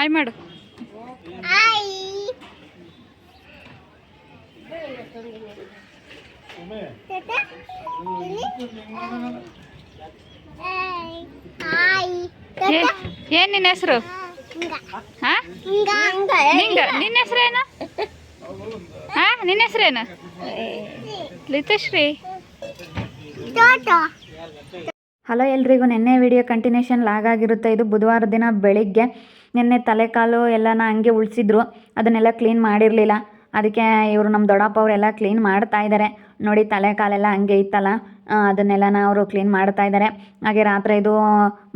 Hi ಮಾಡು. ಏನ್ ನಿನ್ನ ಹೆಸರು? ನಿಂಗ. ನಿನ್ನ ಹೆಸರೇನು ಹಾ? ನಿನ್ನ ಹೆಸರೇನು ಲಿತಶ್ರೀ. ಹಲೋ ಎಲ್ರಿಗೂ ನಿನ್ನೆ ವಿಡಿಯೋ ಕಂಟಿನ್ಯೂಷನ್ ಲಾಗ್ ಆಗಿರುತ್ತೆ. ಇದು ಬುಧವಾರ ದಿನ ಬೆಳಿಗ್ಗೆ ನಿನ್ನೆ ತಲೆ ಕಾಲು ಎಲ್ಲನ ಹಂಗೆ ಉಳಿಸಿದ್ರು. ಅದನ್ನೆಲ್ಲ ಕ್ಲೀನ್ ಮಾಡಿರಲಿಲ್ಲ. ಅದಕ್ಕೆ ಇವರು ನಮ್ಮ ದೊಡ್ಡಪ್ಪ ಅವರೆಲ್ಲ ಕ್ಲೀನ್ ಮಾಡ್ತಾ ಇದ್ದಾರೆ ನೋಡಿ ತಲೆ ಕಾಲೆಲ್ಲ ಹಂಗೆ ಇತ್ತಲ್ಲ. ಅದನ್ನೆಲ್ಲನ ಅವರು ಕ್ಲೀನ್ ಮಾಡ್ತಾ ಇದ್ದಾರೆ ಹಾಗೆ ರಾತ್ರಿ ಇದು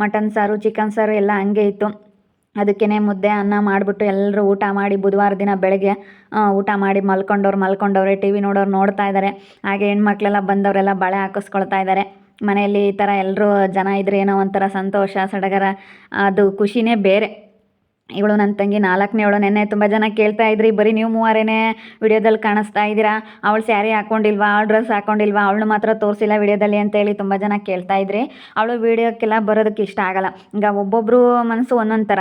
ಮಟನ್ ಸಾರು ಚಿಕನ್ ಸಾರು ಎಲ್ಲ ಹಂಗೆ ಇತ್ತು. ಅದಕ್ಕೇ ಮುದ್ದೆ, ಅನ್ನ ಮಾಡಿಬಿಟ್ಟು ಎಲ್ಲರೂ ಊಟ ಮಾಡಿ ಬುಧವಾರ ದಿನ ಬೆಳಗ್ಗೆ ಊಟ ಮಾಡಿ ಮಲ್ಕೊಂಡವ್ರು ಮಲ್ಕೊಂಡವ್ರೆ ಟಿ ವಿ ನೋಡೋರು ನೋಡ್ತಾ ಇದ್ದಾರೆ ಹಾಗೆ ಹೆಣ್ಮಕ್ಳೆಲ್ಲ ಬಂದವರೆಲ್ಲ ಬಳೆ ಹಾಕಿಸ್ಕೊಳ್ತಾ ಇದ್ದಾರೆ ಮನೆಯಲ್ಲಿ ಈ ಥರ ಎಲ್ಲರೂ ಜನ ಇದ್ರೆ ಏನೋ ಒಂಥರ ಸಂತೋಷ, ಸಡಗರ. ಅದು ಖುಷಿನೇ ಬೇರೆ. ಇವಳು ನನ್ನ ತಂಗಿ, ನಾಲ್ಕನೇ ಅವಳು. ನೆನ್ನೆ ತುಂಬ ಜನ ಕೇಳ್ತಾ ಇದ್ರಿ, ಬರೀ ನೀವು ಮೂವರೇನೇ ವಿಡಿಯೋದಲ್ಲಿ ಕಾಣಿಸ್ತಾ ಇದ್ದೀರಾ? ಅವಳು ಸ್ಯಾರಿ ಹಾಕೊಂಡಿಲ್ವಾ? ಅವಳು ಡ್ರೆಸ್ ಹಾಕೊಂಡಿಲ್ವಾ? ಅವಳನ್ನ ಮಾತ್ರ ತೋರಿಸಿಲ್ಲ ವಿಡಿಯೋದಲ್ಲಿ ಅಂತೇಳಿ ತುಂಬ ಜನ ಕೇಳ್ತಾ ಇದ್ರಿ. ಅವಳು ವಿಡಿಯೋಕ್ಕೆಲ್ಲ ಬರೋದಕ್ಕೆ ಇಷ್ಟ ಆಗಲ್ಲ. ಈಗ ಒಬ್ಬೊಬ್ಬರು ಮನಸ್ಸು ಒಂದೊಂದು ಥರ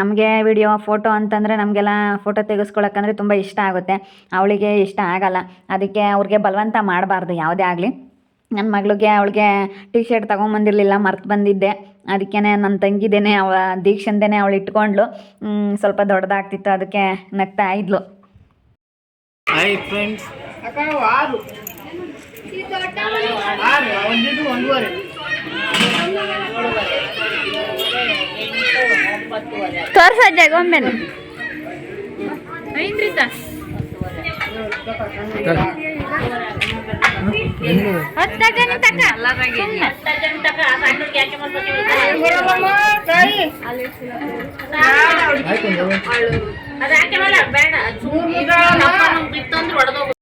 ನಮಗೆ ವಿಡಿಯೋ, ಫೋಟೋ ಅಂತಂದರೆ ನಮಗೆಲ್ಲ ಫೋಟೋ ತೆಗೆಸ್ಕೊಳಕ್ಕಂದ್ರೆ ತುಂಬ ಇಷ್ಟ ಆಗುತ್ತೆ. ಅವಳಿಗೆ ಇಷ್ಟ ಆಗಲ್ಲ. ಅದಕ್ಕೆ ಅವ್ರಿಗೆ ಬಲವಂತ ಮಾಡಬಾರ್ದು, ಯಾವುದೇ ಆಗಲಿ. ನನ್ನ ಮಗಳಿಗೆ ಅವಳಿಗೆ ಟಿ ಶರ್ಟ್ ತೊಗೊಂಬಂದಿರಲಿಲ್ಲ ಮರ್ತು ಬಂದಿದ್ದೆ. ಅದಕ್ಕೇ ನನ್ನ ತಂಗಿದೇನೆ ಅವ ದೀಕ್ಷಂದೇನೆ ಅವಳು ಇಟ್ಕೊಂಡ್ಲು ಸ್ವಲ್ಪ ದೊಡ್ಡದಾಗ್ತಿತ್ತು ಅದಕ್ಕೆ ನಗ್ತಾ ಇದ್ಲು. ಹಾಯ್ ಫ್ರೆಂಡ್ಸ್ ಆರು ಒಂದಿದ್ದು ಒಂದೂವರೆ ತೋರ್ಸಜ್ಜ ಗೊಂಬೆನ ಹಾಂ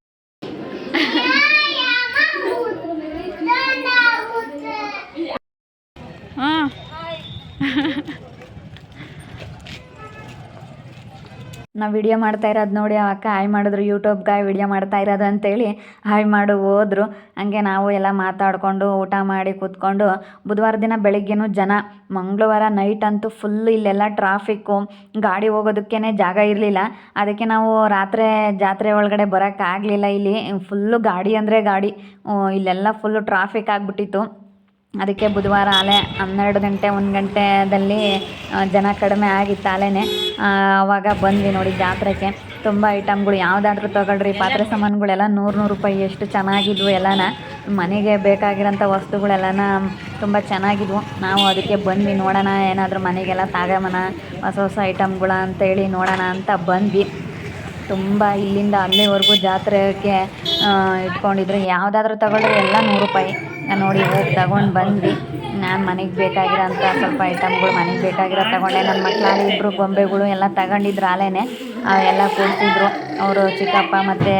ನಾವು ವಿಡಿಯೋ ಮಾಡ್ತಾ ಇರೋದು ನೋಡಿ ಆ ಅಕ್ಕ ಹಾಯ್ ಮಾಡಿದ್ರು ಯೂಟ್ಯೂಬ್ಗೆ ವಿಡಿಯೋ ಮಾಡ್ತಾ ಇರೋದು ಅಂತೇಳಿ ಹಾಯ್ ಮಾಡು ಹೋದ್ರು. ಹಂಗೆ ನಾವು ಎಲ್ಲ ಮಾತಾಡಿಕೊಂಡು ಊಟ ಮಾಡಿ ಕೂತ್ಕೊಂಡು ಬುಧವಾರ ದಿನ ಬೆಳಗ್ಗೆನೂ ಜನ ಮಂಗಳವಾರ ನೈಟ್ ಅಂತೂ ಫುಲ್ ಇಲ್ಲೆಲ್ಲ ಟ್ರಾಫಿಕ್ಕು ಗಾಡಿ ಹೋಗೋದಕ್ಕೇ ಜಾಗ ಇರಲಿಲ್ಲ. ಅದಕ್ಕೆ ನಾವು ರಾತ್ರಿ ಜಾತ್ರೆ ಒಳಗಡೆ ಬರೋಕ್ಕಾಗಲಿಲ್ಲ ಇಲ್ಲಿ. ಫುಲ್ಲು ಗಾಡಿ ಅಂದರೆ ಗಾಡಿ ಇಲ್ಲೆಲ್ಲ ಫುಲ್ಲು ಟ್ರಾಫಿಕ್ ಆಗಿಬಿಟ್ಟಿತ್ತು. ಅದಕ್ಕೆ ಬುಧವಾರ ಆಲೆ ಹನ್ನೆರಡು ಗಂಟೆ, ಒಂದು ಗಂಟೆದಲ್ಲಿ ಜನ ಕಡಿಮೆ ಆಗಿತ್ತು ಆಲೆನೇ ಆವಾಗ ಬಂದ್ವಿ ನೋಡಿ ಜಾತ್ರೆಗೆ. ತುಂಬ ಐಟಮ್ಗಳು ಯಾವುದಾದ್ರೂ ತಗೊಳ್ರಿ, ಪಾತ್ರೆ ಸಾಮಾನುಗಳೆಲ್ಲ ನೂರು ನೂರು ರೂಪಾಯಿ ಎಷ್ಟು ಚೆನ್ನಾಗಿದ್ವು ಎಲ್ಲನ. ಮನೆಗೆ ಬೇಕಾಗಿರೋಂಥ ವಸ್ತುಗಳೆಲ್ಲನ ತುಂಬ ಚೆನ್ನಾಗಿದ್ವು. ನಾವು ಅದಕ್ಕೆ ಬಂದ್ವಿ, ನೋಡೋಣ, ಏನಾದರೂ ಮನೆಗೆಲ್ಲ ತಾಗಮನ, ಹೊಸ ಹೊಸ ಐಟಮ್ಗಳ ಅಂತೇಳಿ ನೋಡೋಣ ಅಂತ ಬಂದ್ವಿ. ತುಂಬ ಇಲ್ಲಿಂದ ಅಲ್ಲಿವರೆಗೂ ಜಾತ್ರೆಗೆ ಇಟ್ಕೊಂಡಿದ್ರು. ಯಾವುದಾದ್ರೂ ತಗೊಳ್ರಿ, ಎಲ್ಲ ನೂರು ರೂಪಾಯಿ. ನೋಡಿ ಹೋಗಿ ತಗೊಂಡು ಬಂದ್ವಿ. ನಾನು ಮನೆಗೆ ಬೇಕಾಗಿರೋಂಥ ಸ್ವಲ್ಪ ಐಟಮ್ಗಳು ಮನೆಗೆ ಬೇಕಾಗಿರೋ ತಗೊಂಡೆ. ನನ್ನ ಮಕ್ಕಳಾಗಲಿ ಇಬ್ಬರು ಗೊಂಬೆಗಳು ಎಲ್ಲ ತಗೊಂಡಿದ್ರು ಆಲೇನೆ ಎಲ್ಲ ಕೊಡ್ತಿದ್ರು ಅವರು ಚಿಕ್ಕಪ್ಪ ಮತ್ತು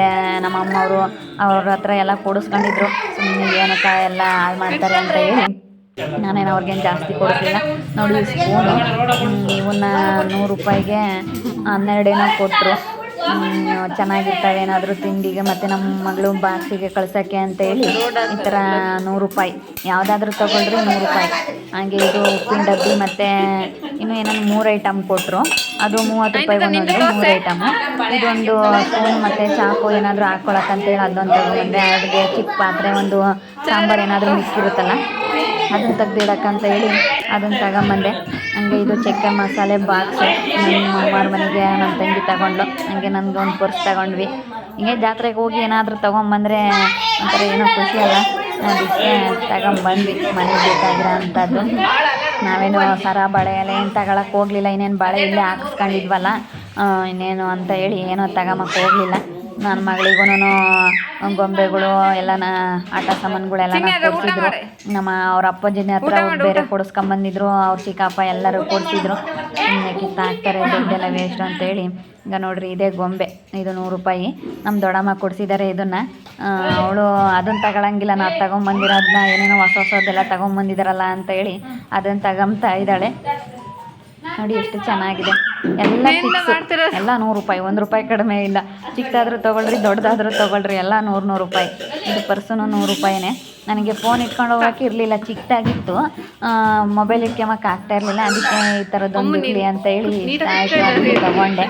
ನಮ್ಮ ಅಮ್ಮವರು ಅವ್ರ ಹತ್ರ ಎಲ್ಲ ಕೊಡಿಸ್ಕೊಂಡಿದ್ರು. ಸುಮ್ಮನೆ ಏನಕ್ಕ ಎಲ್ಲ ಹಾಳು ಮಾಡ್ತಾರೆ ಅಂತ ಹೇಳಿ ನಾನೇನು ಅವ್ರಿಗೇನು ಜಾಸ್ತಿ ಕೊಡ್ತಿಲ್ಲ ನೋಡಿ ಸ್ಪೂನು ಇವನ್ನ ನೂರು ರೂಪಾಯಿಗೆ ಹನ್ನೆರಡೇನೋ ಕೊಟ್ಟರು ಚೆನ್ನಾಗಿರ್ತವೆ ಏನಾದರೂ ತಿಂಡಿಗೆ ಮತ್ತು ನಮ್ಮ ಮಗಳು ಬಾಕ್ಸಿಗೆ ಕಳ್ಸೋಕ್ಕೆ ಅಂತ ಹೇಳಿ ಈ ಥರ ನೂರು ರೂಪಾಯಿ. ಯಾವುದಾದ್ರೂ ತೊಗೊಂಡ್ರೆ ನೂರು ರೂಪಾಯಿ. ಹಾಗೆ ಇದು ಉಪ್ಪಿನ ಡಬ್ಬಿ ಮತ್ತು ಇನ್ನೂ ಏನೋ ಮೂರು ಐಟಮ್ ಕೊಟ್ಟರು ಅದು ಮೂವತ್ತು ರೂಪಾಯಿ ಒಂದೊಂದು ಮೂರು ಐಟಮು. ಇದೊಂದು ಸ್ಪೂನ್ ಮತ್ತು ಚಾಕು ಏನಾದರೂ ಹಾಕ್ಕೊಳಕ್ಕಂತೇಳಿ ಅದೊಂದು ತಗೊಂಡೆ ಅಡುಗೆ ಚಿಕ್ಕ ಪಾತ್ರೆ ಒಂದು ಸಾಂಬಾರು ಏನಾದರೂ ಮಿಕ್ಕಿರುತ್ತಲ್ಲ ಅದನ್ನು ತೆಗ್ದಿಡಕ್ಕಂತ ಹೇಳಿ ಅದನ್ನು ತಗೊಂಬಂದೆ. ಹಂಗೆ ಇದು ಚಕ್ಕೆ ಮಸಾಲೆ ಬಾಕ್ಸ್ ನಮ್ಮ ಮನೆಗೆ ನನ್ನ ತಂಗಿ ತಗೊಂಡು ಹಂಗೆ ನನಗೆ ಒಂದು ಪರ್ಸ್ ತಗೊಂಡ್ವಿ. ಹಿಂಗೆ ಜಾತ್ರೆಗೆ ಹೋಗಿ ಏನಾದರೂ ತೊಗೊಂಬಂದ್ರೆ ಒಂಥರ ಏನೋ ಖುಷಿ ಅಲ್ಲ. ಅದಕ್ಕೆ ತಗೊಂಬಂದ್ವಿ. ಮನೆಗೆ ಬೇಕಾಗಿರೋ ಅಂಥದ್ದು. ನಾವೇನು ಸರ ಬಳೆ ಎಲ್ಲ ಏನು ತಗೊಳಕ್ಕೆ ಹೋಗಲಿಲ್ಲ. ಇನ್ನೇನು ಬಳೆ ಇಲ್ಲೇ ಹಾಕಿಸ್ಕೊಂಡಿದ್ವಲ್ಲ. ಇನ್ನೇನು ಅಂತ ಹೇಳಿ ಏನೋ ತಗೊಂಬಕ್ಕೆ ಹೋಗಲಿಲ್ಲ. ನನ್ನ ಮಗಳಿಗೂ ಗೊಂಬೆಗಳು ಎಲ್ಲನ ಆಟ ಸಾಮಾನುಗಳೆಲ್ಲ ಕೊಡ್ಸಿದ್ರು. ನಮ್ಮ ಅವ್ರ ಅಪ್ಪಾಜಿನ ಹತ್ರ ಬೇರೆ ಕೊಡಿಸ್ಕೊಂಬಂದಿದ್ರು ಅವ್ರ ಚಿಕ್ಕಪ್ಪ ಎಲ್ಲರೂ ಕೊಡ್ಸಿದ್ರು. ಕಿತ್ತ ಹಾಕ್ತಾರೆ ದುಡ್ಡೆಲ್ಲ ವೇಸ್ಟ್ ಅಂತೇಳಿ. ಈಗ ನೋಡ್ರಿ ಇದೇ ಗೊಂಬೆ ಇದು ನೂರು ರೂಪಾಯಿ. ನಮ್ಮ ದೊಡ್ಡಮ್ಮ ಕೊಡಿಸಿದ್ದಾರೆ ಇದನ್ನು. ಅವಳು ಅದನ್ನು ತಗೊಳಂಗಿಲ್ಲ ನಾವು ತಗೊಂಬಂದಿರೋದನ್ನ ಏನೇನೋ ಹೊಸ ಹೊಸದೆಲ್ಲ ತಗೊಂಬಂದಿದ್ದಾರಲ್ಲ ಅಂತ ಹೇಳಿ ಅದನ್ನು ತಗೊಂತಾ ಇದ್ದಾಳೆ. ನೋಡಿ ಎಷ್ಟು ಚೆನ್ನಾಗಿದೆ. ಎಲ್ಲ ಎಲ್ಲ ನೂರು ರೂಪಾಯಿ ಒಂದು ರೂಪಾಯಿ ಕಡಿಮೆ ಇಲ್ಲ. ಚಿಕ್ಕದಾದ್ರೂ ತೊಗೊಳ್ರಿ ದೊಡ್ಡದಾದ್ರೂ ತೊಗೊಳ್ರಿ ಎಲ್ಲ ನೂರು ನೂರು ರೂಪಾಯಿ. ಇದು ಪರ್ಸನು ನೂರು ರೂಪಾಯಿನೇ. ನನಗೆ ಫೋನ್ ಇಟ್ಕೊಂಡು ಹೋಗಕ್ಕೆ ಇರಲಿಲ್ಲ ಚಿಕ್ಕದಾಗಿತ್ತು ಮೊಬೈಲ್ ಇಟ್ಕೊಂಬಕ್ಕೆ ಆಗ್ತಾ ಇರಲಿಲ್ಲ. ಅದಕ್ಕೆ ಈ ಥರದ್ದೊಂದು ಇರಲಿ ಅಂತ ಹೇಳಿ ಆಯಿತು ತಗೊಂಡೆ.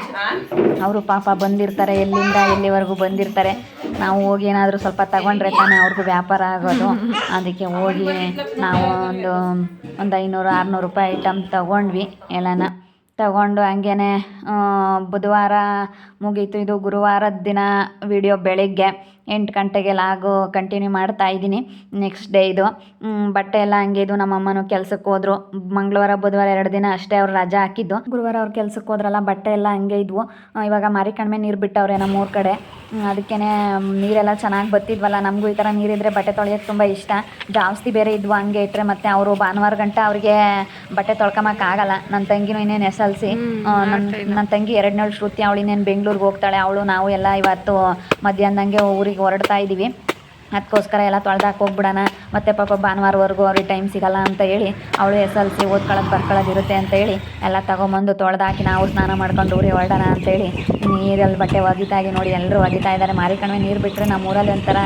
ಅವರು ಪಾಪ ಬಂದಿರ್ತಾರೆ ಎಲ್ಲಿಂದ ಎಲ್ಲಿವರೆಗೂ ಬಂದಿರ್ತಾರೆ. ನಾವು ಹೋಗಿ ಏನಾದರೂ ಸ್ವಲ್ಪ ತಗೊಂಡ್ರೆ ತಾನೇ ಅವ್ರಿಗೂ ವ್ಯಾಪಾರ ಆಗೋದು. ಅದಕ್ಕೆ ಹೋಗಿ ನಾವು ಒಂದು ಒಂದು ಐನೂರು ಆರುನೂರು ರೂಪಾಯಿ ಐಟಮ್ ತಗೊಂಡ್ವಿ ಎಲ್ಲನ. ತಗೊಂಡು ಹಂಗೇನೆ ಬುಧವಾರ ಮುಗೀತು. ಇದು ಗುರುವಾರದ ದಿನ ವಿಡಿಯೋ ಬೆಳಿಗ್ಗೆ. ಎಂಟು ಗಂಟೆಗೆಲ್ಲ ಆಗೋ ಕಂಟಿನ್ಯೂ ಮಾಡ್ತಾ ಇದ್ದೀನಿ. ನೆಕ್ಸ್ಟ್ ಡೇ ಇದು. ಬಟ್ಟೆ ಎಲ್ಲ ಹಂಗೆ ಇದು. ನಮ್ಮ ಅಮ್ಮನ ಕೆಲ್ಸಕ್ಕೆ ಹೋದ್ರು. ಮಂಗಳವಾರ ಬುಧವಾರ ಎರಡು ದಿನ ಅಷ್ಟೇ ಅವ್ರು ರಜಾ ಹಾಕಿದ್ದು. ಗುರುವಾರ ಅವ್ರು ಕೆಲ್ಸಕ್ಕೆ ಹೋದ್ರಲ್ಲ ಬಟ್ಟೆ ಎಲ್ಲ ಹಂಗೆ ಇದ್ವು. ಇವಾಗ ಮಾರಿ ಕಡಿಮೆ ನೀರು ಬಿಟ್ಟವ್ರೆ ನಮ್ಮ ಊರ ಕಡೆ. ಅದಕ್ಕೇ ನೀರೆಲ್ಲ ಚೆನ್ನಾಗಿ ಬತ್ತಿದ್ವಲ್ಲ. ನಮಗೂ ಈ ಥರ ನೀರಿದ್ರೆ ಬಟ್ಟೆ ತೊಳೆಯೋಕ್ಕೆ ತುಂಬ ಇಷ್ಟ. ಜಾಸ್ತಿ ಬೇರೆ ಇದ್ವು ಹಂಗೆ ಇಟ್ಟರೆ ಮತ್ತೆ ಅವರು ಭಾನುವಾರ ಗಂಟ ಅವ್ರಿಗೆ ಬಟ್ಟೆ ತೊಳ್ಕೊಳಕ್ಕಾಗಲ್ಲ ನನ್ನ ತಂಗಿನೂ ಇನ್ನೇನು ಎಸ್ ಎಲ್ ಸಿ. ನನ್ನ ನನ್ನ ತಂಗಿ ಎರಡನೇಳು ಶ್ರುತಿ ಅವಳು ಇನ್ನೇನು ಬೆಂಗಳೂರಿಗೆ ಹೋಗ್ತಾಳೆ. ಅವಳು ನಾವು ಎಲ್ಲ ಇವತ್ತು ಮಧ್ಯಾಹ್ನದಂಗೆ ಊರಿಗೆ ಹೊರಡ್ತಾ ಇದ್ದೀವಿ ಅದಕ್ಕೋಸ್ಕರ ಎಲ್ಲ ತೊಳ್ದಾಕ್ ಹೋಗ್ಬಿಡೋಣ. ಮತ್ತು ಪಾಪ ಭಾನುವಾರವರೆಗೂ ಅವ್ರಿಗೆ ಟೈಮ್ ಸಿಗಲ್ಲ ಅಂತ ಹೇಳಿ ಅವಳು ಎಸ್ ಎಲ್ ಸಿ ಓದ್ಕೊಳ್ಳೋದು ಬರ್ಕೊಳ್ಳೋದು ಇರುತ್ತೆ ಅಂತ ಹೇಳಿ ಎಲ್ಲ ತಗೊಂಬಂದು ತೊಳೆದಾಕಿ ನಾವು ಸ್ನಾನ ಮಾಡ್ಕೊಂಡು ಊರಿಗೆ ಹೊರಡೋಣ ಅಂತೇಳಿ ನೀರಲ್ಲಿ ಬಟ್ಟೆ ಒಗಿತಾಗಿ ನೋಡಿ ಎಲ್ಲರೂ ಒಗಿತಾ ಇದ್ದಾರೆ. ಮಾರಿ ಕಣಿವೆ ನೀರು ಬಿಟ್ಟರೆ ನಮ್ಮ ಊರಲ್ಲಿ ಒಂಥರ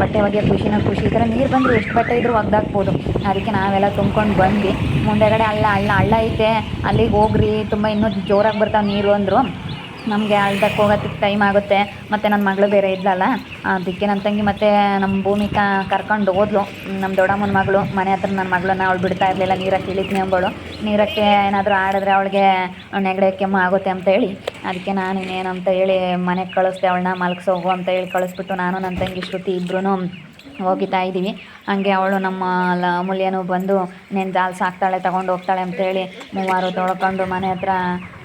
ಬಟ್ಟೆ ಒಗೆಯೋ ಖುಷಿನ ಖುಷಿ. ಈ ನೀರು ಬಂದರೆ ಎಷ್ಟು ಬಟ್ಟೆ ಇದ್ರೂ ಒಗ್ದಾಕ್ಬೋದು. ಅದಕ್ಕೆ ನಾವೆಲ್ಲ ತುಂಬ್ಕೊಂಡು ಬಂದ್ವಿ. ಮುಂದೆಗಡೆ ಅಲ್ಲ ಹಳ್ಳ ಹಳ್ಳ ಐತೆ. ಅಲ್ಲಿಗೆ ಹೋಗ್ರಿ. ತುಂಬ ಇನ್ನೂ ಜೋರಾಗಿ ಬರ್ತಾವೆ ನೀರು ಅಂದರು. ನಮಗೆ ಅಳ್ದಕ್ಕೆ ಹೋಗೋದಕ್ಕೆ ಟೈಮ್ ಆಗುತ್ತೆ. ಮತ್ತು ನನ್ನ ಮಗಳು ಬೇರೆ ಇದ್ಲಲ್ಲ, ಅದಕ್ಕೆ ನನ್ನ ತಂಗಿ ಮತ್ತು ನಮ್ಮ ಭೂಮಿಕಾ ಕರ್ಕೊಂಡು ಹೋದ್ಲು. ನಮ್ಮ ದೊಡ್ಡಮ್ಮನ ಮಗಳು, ಮನೆ ಹತ್ರ ನನ್ನ ಮಗಳನ್ನ ಅವಳು ಬಿಡ್ತಾ ಇರಲಿಲ್ಲ, ನೀರಕ್ಕೆ ಇಳಿತೀನಿ ಅಂಬಳು ನೀರಕ್ಕೆ ಏನಾದರೂ ಆಡಿದ್ರೆ ಅವಳಿಗೆ ನೆಗಡೆ ಕೆಮ್ಮು ಆಗುತ್ತೆ ಅಂತ ಹೇಳಿ. ಅದಕ್ಕೆ ನಾನು ಇನ್ನೇನಂತ ಹೇಳಿ ಮನೆಗೆ ಕಳಿಸ್ದೆ, ಅವಳನ್ನ ಮಲಗಿಸೋಗು ಅಂತ ಹೇಳಿ ಕಳಿಸ್ಬಿಟ್ಟು ನಾನು ನನ್ನ ತಂಗಿ ಶ್ರುತಿ ಇಬ್ಬರೂ ಹೋಗಿತಾ ಇದ್ದೀವಿ. ಹಾಗೆ ಅವಳು ನಮ್ಮ ಲ ಅಮೂಲ್ಯನೂ ಬಂದು ಇನ್ನೇನು ಜಾಲ್ಸ್ ಸಾಕ್ತಾಳೆ ತಗೊಂಡು ಹೋಗ್ತಾಳೆ ಅಂತೇಳಿ ಮೂವರು ತೊಳ್ಕೊಂಡು ಮನೆ ಹತ್ರ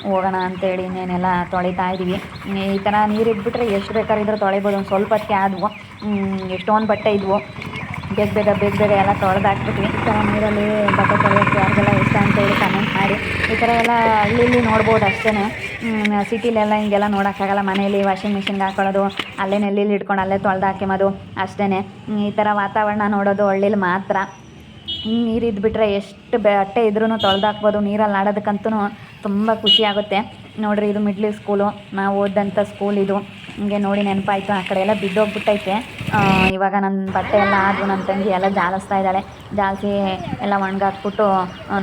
ಹೋಗೋಣ ಅಂತೇಳಿ ಇನ್ನೇನೆಲ್ಲ ತೊಳಿತಾ ಇದ್ದೀವಿ. ಈ ಥರ ನೀರು ಇದ್ಬಿಟ್ರೆ ಎಷ್ಟು ಬೇಕಾದ್ರೂ ತೊಳಿಬೋದು. ಒಂದು ಸ್ವಲ್ಪ ಆದವು. ಎಷ್ಟೊಂದು ಬಟ್ಟೆ ಇದ್ವು. ಬೇಗ ಬೇಗ ಬೇಗ ಬೇಗ ಎಲ್ಲ ತೊಳೆದು ಹಾಕ್ಬಿಟ್ವಿ ಈ ಥರ ನೀರಲ್ಲಿ ಬಟ್ಟೆ ತೊಳೆಯೋಕ್ಕೆ ಯಾರಿಗೆಲ್ಲ ಇಷ್ಟ ಅಂತೇಳಿ ಕಮೆಂಟ್ ಮಾಡಿ. ಈ ಥರ ಎಲ್ಲ ಹಳ್ಳಿಲಿ ನೋಡ್ಬೋದು ಅಷ್ಟೇ ಸಿಟಿಲೆಲ್ಲ ಹಿಂಗೆಲ್ಲ ನೋಡೋಕ್ಕಾಗಲ್ಲ. ಮನೇಲಿ ವಾಷಿಂಗ್ ಮಿಷಿನ್ಗೆ ಹಾಕೊಳ್ಳೋದು, ಅಲ್ಲೇ ನೆಲ್ಲಿಲಿ ಇಟ್ಕೊಂಡು ಅಲ್ಲೇ ತೊಳೆದು ಹಾಕಿಮೋದು ಅಷ್ಟೇ ಈ ಥರ ವಾತಾವರಣ ನೋಡೋದು ಹಳ್ಳಿಲಿ ಮಾತ್ರ. ಹಿಂಗೆ ನೀರು ಇದ್ಬಿಟ್ರೆ ಎಷ್ಟು ಬಟ್ಟೆ ಇದ್ರೂ ತೊಳೆದಾಕ್ಬೋದು ನೀರಲ್ಲಿ ಆಡೋದಕ್ಕಂತೂ ತುಂಬ ಖುಷಿ ಆಗುತ್ತೆ. ನೋಡ್ರಿ, ಇದು ಮಿಡ್ಲ್ ಸ್ಕೂಲು ನಾವು ಓದಿದಂಥ ಸ್ಕೂಲ್ ಇದು. ಹಿಂಗೆ ನೋಡಿ ನೆನಪಾಯಿತು, ಆ ಕಡೆ ಎಲ್ಲ ಬಿದ್ದೋಗ್ಬಿಟ್ಟೈತೆ. ಇವಾಗ ನನ್ನ ಬಟ್ಟೆ ಎಲ್ಲ ಆದವು ನನ್ನ ತಂಗಿ ಎಲ್ಲ ಜಾಲಿಸ್ತಾ ಇದ್ದಾಳೆ. ಜಾಲಿಸಿ ಎಲ್ಲ ಒಣಗಾಕ್ಬಿಟ್ಟು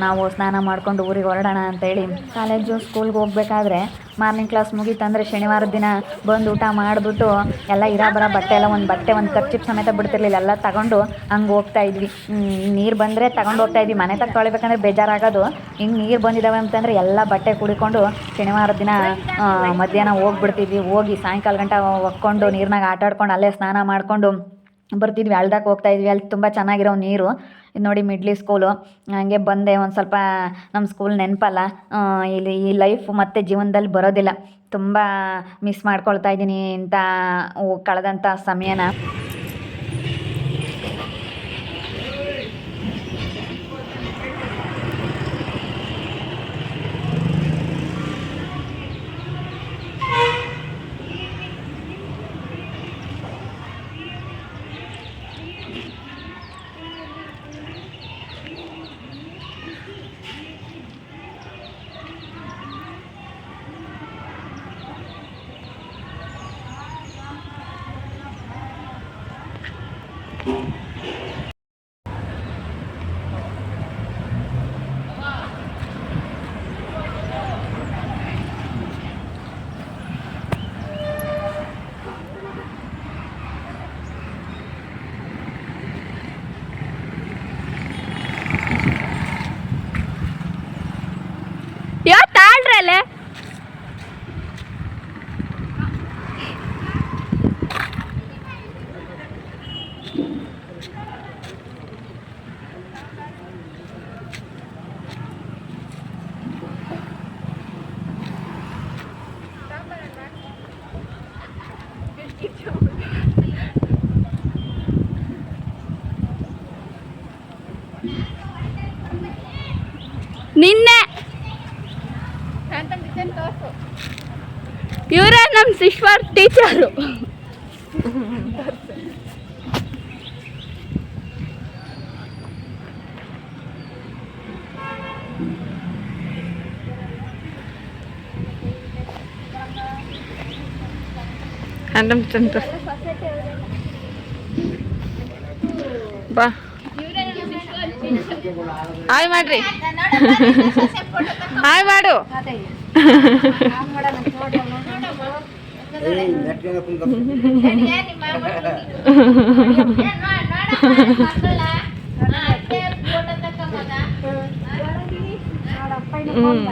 ನಾವು ಸ್ನಾನ ಮಾಡ್ಕೊಂಡು ಊರಿಗೆ ಹೊರಡೋಣ ಅಂತೇಳಿ. ಕಾಲೇಜು ಸ್ಕೂಲ್ಗೆ ಹೋಗ್ಬೇಕಾದ್ರೆ ಮಾರ್ನಿಂಗ್ ಕ್ಲಾಸ್ ಮುಗೀತಂದರೆ ಶನಿವಾರದ ದಿನ ಬಂದು ಊಟ ಮಾಡಿಬಿಟ್ಟು ಎಲ್ಲ ಇರೋ ಬರೋ, ಬಟ್ಟೆ ಎಲ್ಲ ಒಂದು ಬಟ್ಟೆ, ಒಂದು ಕರ್ಚಿಪ್ ಸಮೇತ ಬಿಡ್ತಿರ್ಲಿಲ್ಲ. ಎಲ್ಲ ತಗೊಂಡು ಹಂಗೆ ಹೋಗ್ತಾ ಇದ್ವಿ. ನೀರು ಬಂದರೆ ತಗೊಂಡು ಹೋಗ್ತಾ ಇದ್ವಿ. ಮನೆ ತಗ ತೊಳಿಬೇಕಂದ್ರೆ ಬೇಜಾರಾಗೋದು. ಹಿಂಗೆ ನೀರು ಬಂದಿದ್ದಾವೆ ಅಂತಂದರೆ ಎಲ್ಲ ಬಟ್ಟೆ ಕುಡಿಕೊಂಡು ಶನಿವಾರದ ದಿನ ಮಧ್ಯಾಹ್ನ ಹೋಗ್ಬಿಡ್ತಿದ್ವಿ. ಹೋಗಿ ಸಾಯಂಕಾಲ ಗಂಟ ಒಕ್ಕೊಂಡು ನೀರಿನಾಗ ಆಟಾಡ್ಕೊಂಡು ಅಲ್ಲೇ ಸ್ನಾನ ಮಾಡಿಕೊಂಡು ಬರ್ತಿದ್ವಿ ಅಳ್ದಾಕೆ ಹೋಗ್ತಾ ಇದ್ವಿ. ಅಲ್ಲಿ ತುಂಬ ಚೆನ್ನಾಗಿರೋ ನೀರು. ಇದು ನೋಡಿ ಮಿಡ್ಲಿ ಸ್ಕೂಲು. ಹಂಗೆ ಬಂದೆ, ಒಂದು ಸ್ವಲ್ಪ ನಮ್ಮ ಸ್ಕೂಲ್ ನೆನಪಲ್ಲ. ಇಲ್ಲಿ ಈ ಲೈಫ್ ಮತ್ತು ಜೀವನದಲ್ಲಿ ಬರೋದಿಲ್ಲ. ತುಂಬ ಮಿಸ್ ಮಾಡ್ಕೊಳ್ತಾ ಇದ್ದೀನಿ ಇಂಥ ಕಳೆದಂಥ ಸಮಯನ ಇವತ್ತು ಆಡ್ರಲ್ಲೇ ನಿನ್ನೆ. ಇವರೇ ನಮ್ಮ ಶಿಶ್ವರ್ ಟೀಚರು. ಬಾ. ಹಾಯ್ ಮಾಡ್ರಿ. ಹಾಯ್ ಮಾಡು. ಹ್ಮ್.